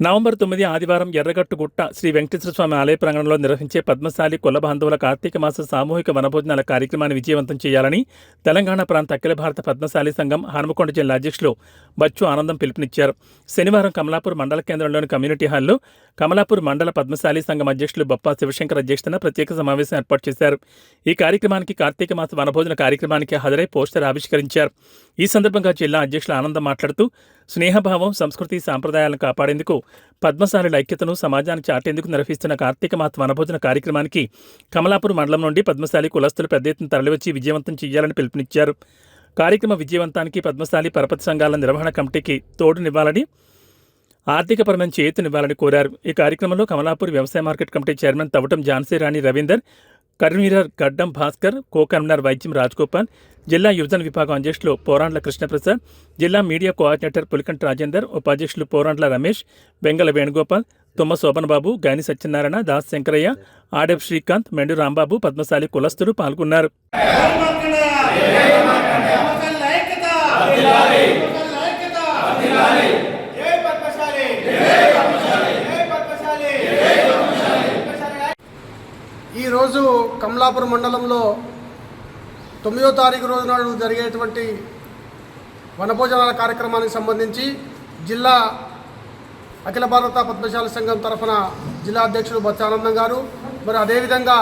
November తొమ్మిది ఆదివారం ఎర్రగట్టుగుట్ట శ్రీ వెంకటేశ్వర స్వామి ఆలయ ప్రాంగణంలో నిర్వహించే పద్మశాలి కుల బాంధవుల కార్తీక మాస సామూహిక వనభోజనాల కార్యక్రమాన్ని విజయవంతం చేయాలని తెలంగాణ ప్రాంత అఖిల భారత పద్మశాలి సంఘం హనుమకొండ జిల్లా అధ్యక్షులు బచ్చు ఆనందం పిలుపునిచ్చారు. శనివారం కమలాపూర్ మండల కేంద్రంలోని కమ్యూనిటీ హాల్లో కమలాపూర్ మండల పద్మశాలి సంఘం అధ్యక్షులు బప్పా శివశంకర్ అధ్యక్షతన ప్రత్యేక సమావేశం ఏర్పాటు చేశారు. ఈ కార్యక్రమానికి కార్తీక మాస వనభోజన కార్యక్రమానికి హాజరై పోస్టర్ ఆవిష్కరించారు. ఈ సందర్భంగా జిల్లా అధ్యక్షులు ఆనందం మాట్లాడుతూ స్నేహభావం సంస్కృతి సాంప్రదాయాలను కాపాడేందుకు పద్మశాలుల ఐక్యతను సమాజానికి చాటేందుకు నిర్వహిస్తున్న కార్తీక మాత వనభోజన కార్యక్రమానికి కమలాపూర్ మండలం నుండి పద్మశాలి కులస్తులు పెద్ద ఎత్తున తరలివచ్చి విజయవంతం చేయాలని పిలుపునిచ్చారు. కార్యక్రమ విజయవంతానికి పద్మశాలి పరపతి సంఘాల నిర్వహణ కమిటీకి తోడునివ్వాలని ఆర్థికపరమైన చేతునివ్వాలని కోరారు. ఈ కార్యక్రమంలో కమలాపూర్ వ్యవసాయ market committee chairman Tavatam Jhansi Rani Ravinder convener Gaddam Bhaskar co convener వైద్యం రాజ్గోపాల్ జిల్లా యువజన విభాగం అధ్యక్షులు పోరాండ్ల కృష్ణప్రసాద్ జిల్లా మీడియా కోఆర్డినేటర్ పులికంట రాజేందర్ ఉపాధ్యక్షులు పోరాండ్ల రమేష్ బెంగళ వేణుగోపాల్ తుమ్మ శోభన్బాబు గాని సత్యనారాయణ దాస్ శంకరయ్య ఆడెఫ్ శ్రీకాంత్ మెండు రాంబాబు పద్మశాలి కులస్తులు పాల్గొన్నారు జై పద్మశాలి జై పద్మశాలి జై పద్మశాలి జై పద్మశాలి ఈరోజు కమలాపురం మండలంలో తొమ్మిదో తారీఖు రోజు నాడు జరిగేటువంటి వనభోజనాల కార్యక్రమానికి సంబంధించి జిల్లా అఖిల భారత పద్మశాల సంఘం తరఫున జిల్లా అధ్యక్షుడు బత్సానందం గారు మరి అదేవిధంగా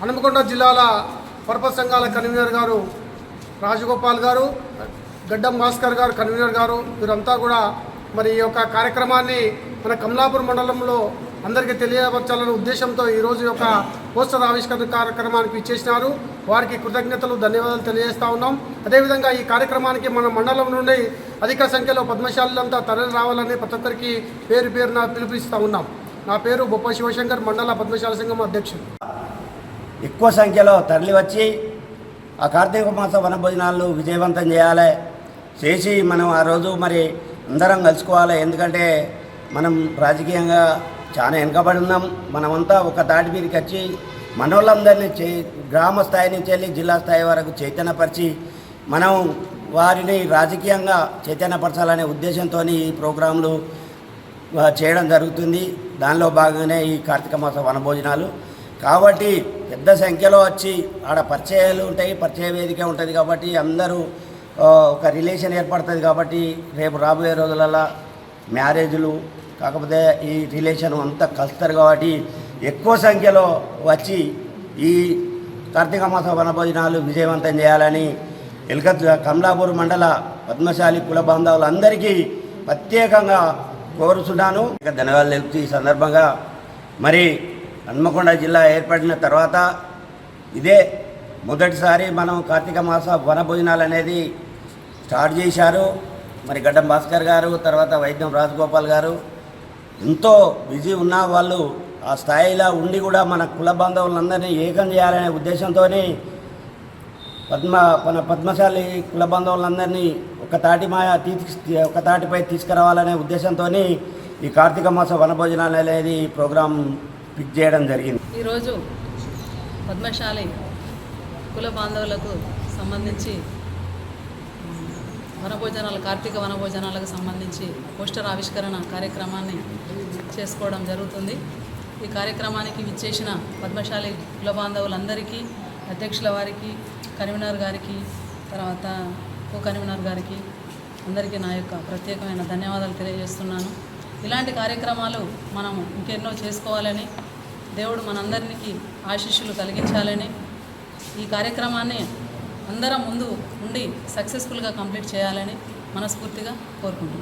హనుమకొండ జిల్లాల పర్పస్ సంఘాల కన్వీనర్ గారు రాజగోపాల్ గారు గడ్డం భాస్కర్ గారు కన్వీనర్ గారు వీరంతా కూడా మరి ఈ యొక్క కార్యక్రమాన్ని మన కమలాపూర్ మండలంలో అందరికీ తెలియపరచాలనే ఉద్దేశంతో ఈరోజు యొక్క పోస్టర్ ఆవిష్కరణ కార్యక్రమానికి ఇచ్చేసినారు వారికి కృతజ్ఞతలు ధన్యవాదాలు తెలియజేస్తా ఉన్నాం. అదేవిధంగా ఈ కార్యక్రమానికి మన మండలం నుండి అధిక సంఖ్యలో పద్మశాలంతా తరలి రావాలని ప్రతి ఒక్కరికి పేరు పేరున పిలిపిస్తూ ఉన్నాం. నా పేరు బొప్ప శివశంకర్ మండల పద్మశాల సంఘం అధ్యక్షుడు. ఎక్కువ సంఖ్యలో తరలివచ్చి ఆ కార్తీక మాస వనభోజనాలు విజయవంతం చేయాలి. చేసి మనం ఆ రోజు మరి అందరం కలుసుకోవాలి. ఎందుకంటే మనం రాజకీయంగా చాలా వెనుకబడి ఉన్నాం మనమంతా ఒక దాటి మీదకి వచ్చి మనోళ్ళందరినీ చే గ్రామ స్థాయి నుంచి వెళ్ళి జిల్లా స్థాయి వరకు చైతన్యపరిచి మనం వారిని రాజకీయంగా చైతన్యపరచాలనే ఉద్దేశంతో ఈ ప్రోగ్రాంలు చేయడం జరుగుతుంది. దానిలో భాగంగానే ఈ కార్తీక మాస వనభోజనాలు. కాబట్టి పెద్ద సంఖ్యలో వచ్చి ఆడ పరిచయాలు ఉంటాయి పరిచయ వేదిక ఉంటుంది కాబట్టి అందరూ ఒక రిలేషన్ ఏర్పడుతుంది కాబట్టి రేపు రాబోయే రోజులలో మ్యారేజ్లు కాకపోతే ఈ రిలేషన్ అంతా కలుస్తారు కాబట్టి ఎక్కువ సంఖ్యలో వచ్చి ఈ కార్తీక మాస వనభోజనాలు విజయవంతం చేయాలని ఎల్కత్ కమలాపూర్ మండల పద్మశాలి కుల బాంధవులందరికీ ప్రత్యేకంగా కోరుతున్నాను ఇక ధన్యవాదాలు తెలుపుతూ ఈ సందర్భంగా మరి హన్మకొండ జిల్లా ఏర్పడిన తర్వాత ఇదే మొదటిసారి మనం కార్తీక మాస వనభోజనాలు అనేది స్టార్ట్ చేశారు. మరి గడ్డం భాస్కర్ గారు తర్వాత వైద్యం రాజగోపాల్ గారు ఎంతో బిజీ ఉన్న వాళ్ళు ఆ స్థాయిలో ఉండి కూడా మన కుల బంధువులందరినీ ఏకం చేయాలనే ఉద్దేశంతో పద్మ మన పద్మశాలి కుల బంధువులందరినీ ఒక తాటి మాయ తీసి ఒక తాటిపై తీసుకురావాలనే ఉద్దేశంతో ఈ కార్తీక మాస వనభోజనాలు అనేది ప్రోగ్రాం పిక్ చేయడం జరిగింది. ఈరోజు పద్మశాలి కుల బాంధవులకు సంబంధించి వనభోజనాలు కార్తీక వనభోజనాలకు సంబంధించి పోస్టర్ ఆవిష్కరణ కార్యక్రమాన్ని చేసుకోవడం జరుగుతుంది. ఈ కార్యక్రమానికి విచ్చేసిన పద్మశాలి కుల బాంధవులందరికీ అధ్యక్షుల వారికి కన్వీనర్ గారికి తర్వాత కో కన్వీనర్ గారికి అందరికీ నా యొక్క ప్రత్యేకమైన ధన్యవాదాలు తెలియజేస్తున్నాను. ఇలాంటి కార్యక్రమాలు మనం ఇంకెన్నో చేసుకోవాలని దేవుడు మనందరికీ ఆశీస్సులు కలిగించాలని ఈ కార్యక్రమాన్ని అందరం ముందు ఉండి సక్సెస్ఫుల్గా కంప్లీట్ చేయాలని మనస్ఫూర్తిగా కోరుకుంటున్నాను